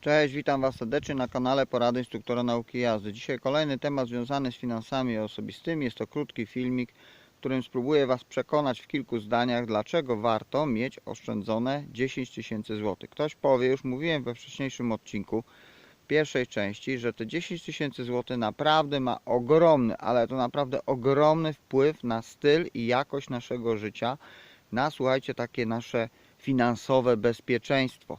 Cześć, witam Was serdecznie na kanale Porady Instruktora Nauki Jazdy. Dzisiaj kolejny temat związany z finansami osobistymi. Jest to krótki filmik, w którym spróbuję Was przekonać w kilku zdaniach, dlaczego warto mieć oszczędzone 10 tysięcy złotych. Ktoś powie, już mówiłem we wcześniejszym odcinku, pierwszej części, że te 10 tysięcy złotych naprawdę ma ogromny, ale to naprawdę ogromny wpływ na styl i jakość naszego życia, na słuchajcie, takie nasze finansowe bezpieczeństwo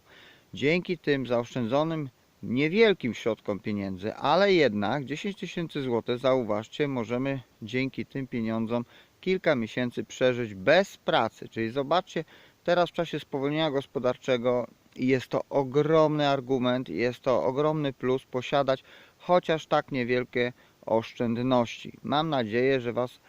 dzięki tym zaoszczędzonym niewielkim środkom pieniędzy, ale jednak 10 tysięcy złotych, zauważcie, możemy dzięki tym pieniądzom kilka miesięcy przeżyć bez pracy. Czyli zobaczcie, teraz w czasie spowolnienia gospodarczego jest to ogromny argument, jest to ogromny plus posiadać chociaż tak niewielkie oszczędności. Mam nadzieję, że Was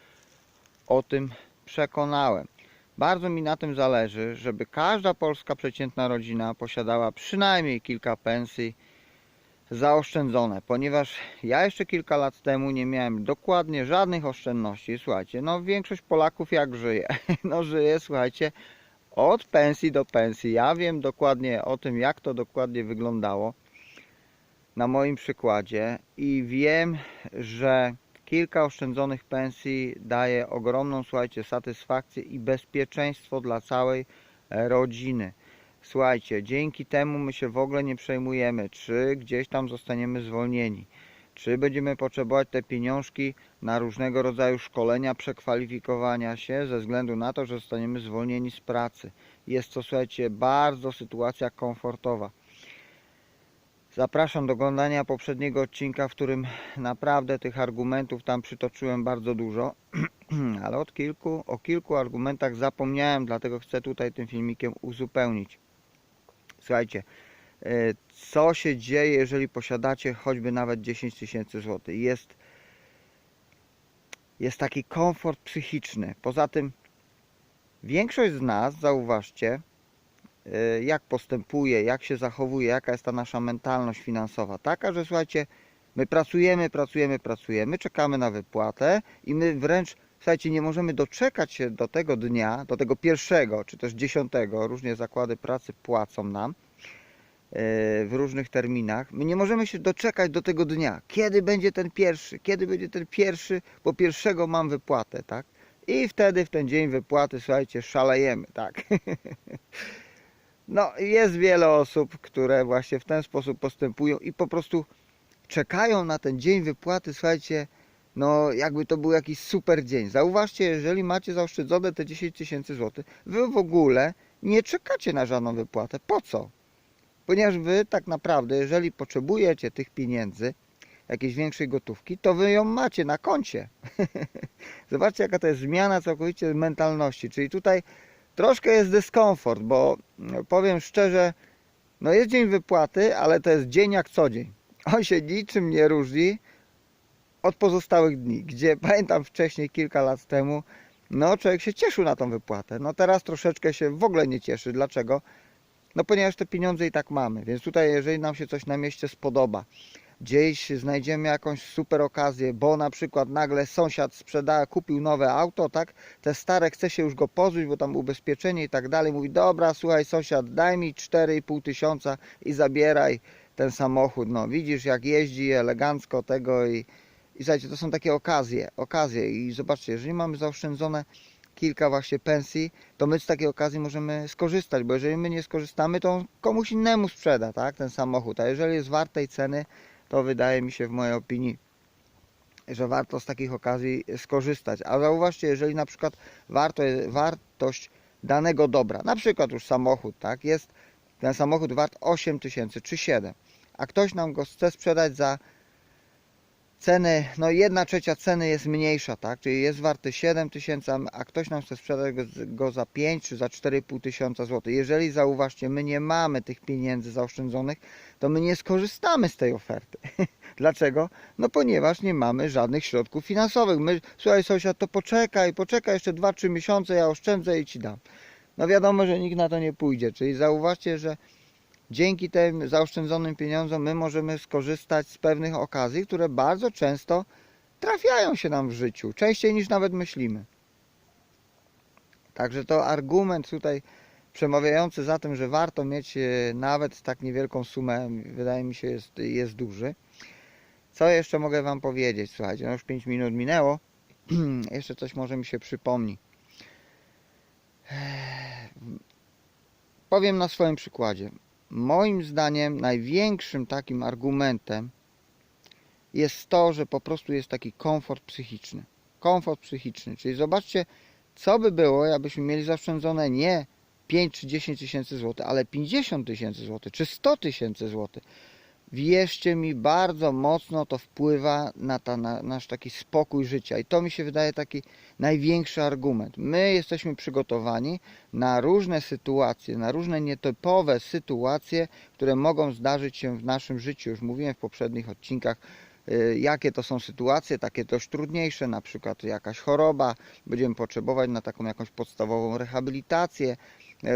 o tym przekonałem. Bardzo mi na tym zależy, żeby każda polska przeciętna rodzina posiadała przynajmniej kilka pensji zaoszczędzone, ponieważ ja jeszcze kilka lat temu nie miałem dokładnie żadnych oszczędności. Słuchajcie, no większość Polaków jak żyje? No żyje, słuchajcie, od pensji do pensji. Ja wiem dokładnie o tym, jak to dokładnie wyglądało na moim przykładzie i wiem, że kilka oszczędzonych pensji daje ogromną, słuchajcie, satysfakcję i bezpieczeństwo dla całej e, rodziny. Słuchajcie, dzięki temu my się w ogóle nie przejmujemy, czy gdzieś tam zostaniemy zwolnieni, czy będziemy potrzebować te pieniążki na różnego rodzaju szkolenia, przekwalifikowania się ze względu na to, że zostaniemy zwolnieni z pracy. Jest to, słuchajcie, bardzo sytuacja komfortowa. Zapraszam do oglądania poprzedniego odcinka, w którym naprawdę tych argumentów tam przytoczyłem bardzo dużo, ale od kilku, o kilku argumentach zapomniałem, dlatego chcę tutaj tym filmikiem uzupełnić. Słuchajcie, e, co się dzieje, jeżeli posiadacie choćby nawet 10 tysięcy złotych? Jest, jest taki komfort psychiczny. Poza tym większość z nas, zauważcie, jak postępuje, jak się zachowuje, jaka jest ta nasza mentalność finansowa. Taka, że słuchajcie, my pracujemy, pracujemy, pracujemy, czekamy na wypłatę i my wręcz, słuchajcie, nie możemy doczekać się do tego dnia, do tego pierwszego, czy też dziesiątego, różnie zakłady pracy płacą nam y, w różnych terminach. My nie możemy się doczekać do tego dnia, kiedy będzie ten pierwszy, kiedy będzie ten pierwszy, bo pierwszego mam wypłatę, tak? I wtedy w ten dzień wypłaty, słuchajcie, szalejemy, tak? No, jest wiele osób, które właśnie w ten sposób postępują i po prostu czekają na ten dzień wypłaty, słuchajcie, no jakby to był jakiś super dzień. Zauważcie, jeżeli macie zaoszczędzone te 10 tysięcy złotych, wy w ogóle nie czekacie na żadną wypłatę. Po co? Ponieważ wy tak naprawdę, jeżeli potrzebujecie tych pieniędzy, jakiejś większej gotówki, to wy ją macie na koncie. Zobaczcie, jaka to jest zmiana całkowicie mentalności. Czyli tutaj troszkę jest dyskomfort, bo no, powiem szczerze, no jest dzień wypłaty, ale to jest dzień jak co dzień. On się niczym nie różni od pozostałych dni, gdzie pamiętam wcześniej, kilka lat temu, no człowiek się cieszył na tą wypłatę. No teraz troszeczkę się w ogóle nie cieszy. Dlaczego? No ponieważ te pieniądze i tak mamy. Więc tutaj, jeżeli nam się coś na mieście spodoba, gdzieś znajdziemy jakąś super okazję, bo na przykład nagle sąsiad sprzeda, kupił nowe auto, tak? Te stare chce się już go pozbyć, bo tam ubezpieczenie i tak dalej. Mówi, dobra, słuchaj sąsiad, daj mi 4,5 tysiąca i zabieraj ten samochód. No widzisz jak jeździ elegancko tego i, i słuchajcie, to są takie okazje, okazje i zobaczcie, jeżeli mamy zaoszczędzone kilka właśnie pensji, to my z takiej okazji możemy skorzystać, bo jeżeli my nie skorzystamy, to on komuś innemu sprzeda, tak, ten samochód, a jeżeli jest wart tej ceny, to wydaje mi się w mojej opinii, że warto z takich okazji skorzystać. A zauważcie, jeżeli na przykład warto, wartość danego dobra, na przykład już samochód, tak, jest ten samochód wart 8 tysięcy czy 7, a ktoś nam go chce sprzedać za ceny, no jedna trzecia ceny jest mniejsza, tak, czyli jest warty 7 tysięcy, a ktoś nam chce sprzedać go, za 5 czy za 4,5 tysiąca złotych. Jeżeli zauważcie, my nie mamy tych pieniędzy zaoszczędzonych, to my nie skorzystamy z tej oferty. Dlaczego? No ponieważ nie mamy żadnych środków finansowych. My, słuchaj sąsiad, to poczekaj, poczekaj jeszcze 2-3 miesiące, ja oszczędzę i ci dam. No wiadomo, że nikt na to nie pójdzie. Czyli zauważcie, że dzięki tym zaoszczędzonym pieniądzom my możemy skorzystać z pewnych okazji, które bardzo często trafiają się nam w życiu, częściej niż nawet myślimy. Także to argument tutaj przemawiający za tym, że warto mieć e, nawet tak niewielką sumę, wydaje mi się, jest, jest duży. Co jeszcze mogę Wam powiedzieć? Słuchajcie, no już 5 minut minęło. jeszcze coś może mi się przypomni. Powiem na swoim przykładzie. Moim zdaniem największym takim argumentem jest to, że po prostu jest taki komfort psychiczny. Komfort psychiczny. Czyli zobaczcie, co by było, jakbyśmy mieli zaoszczędzone nie 5 czy 10 tysięcy złotych, ale 50 tysięcy złotych, czy 100 tysięcy złotych. Wierzcie mi, bardzo mocno to wpływa na, ta, na nasz taki spokój życia. I to mi się wydaje taki największy argument. My jesteśmy przygotowani na różne sytuacje, na różne nietypowe sytuacje, które mogą zdarzyć się w naszym życiu. Już mówiłem w poprzednich odcinkach, y, jakie to są sytuacje, takie dość trudniejsze, na przykład jakaś choroba, będziemy potrzebować na taką jakąś podstawową rehabilitację,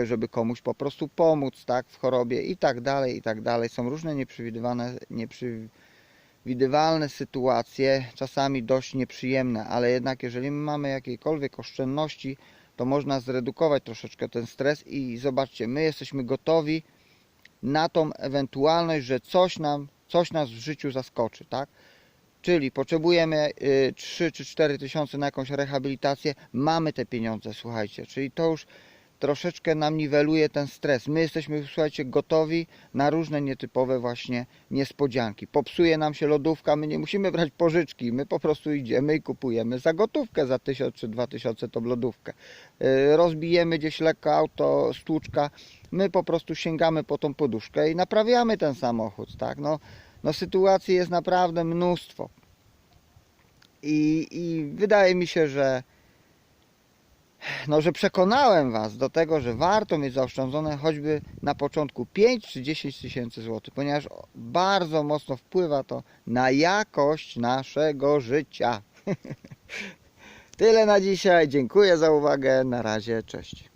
żeby komuś po prostu pomóc, tak, w chorobie i tak dalej, i tak dalej. Są różne nieprzewidywane, nieprzewidywalne sytuacje, czasami dość nieprzyjemne, ale jednak jeżeli my mamy jakiekolwiek oszczędności, to można zredukować troszeczkę ten stres i zobaczcie, my jesteśmy gotowi na tą ewentualność, że coś nam, coś nas w życiu zaskoczy, tak? Czyli potrzebujemy y, 3 czy 4 tysiące na jakąś rehabilitację, mamy te pieniądze, słuchajcie, czyli to już troszeczkę nam niweluje ten stres. My jesteśmy, słuchajcie, gotowi na różne nietypowe właśnie niespodzianki. Popsuje nam się lodówka, my nie musimy brać pożyczki, my po prostu idziemy i kupujemy za gotówkę za 1000 czy 2000 tą lodówkę. Yy, Rozbijemy gdzieś lekko auto, stłuczka, my po prostu sięgamy po tą poduszkę i naprawiamy ten samochód, tak? No, no sytuacji jest naprawdę mnóstwo. I, I wydaje mi się, że no, że przekonałem Was do tego, że warto mieć zaoszczędzone choćby na początku 5 czy 10 tysięcy złotych, ponieważ bardzo mocno wpływa to na jakość naszego życia. Tyle na dzisiaj. Dziękuję za uwagę. Na razie. Cześć.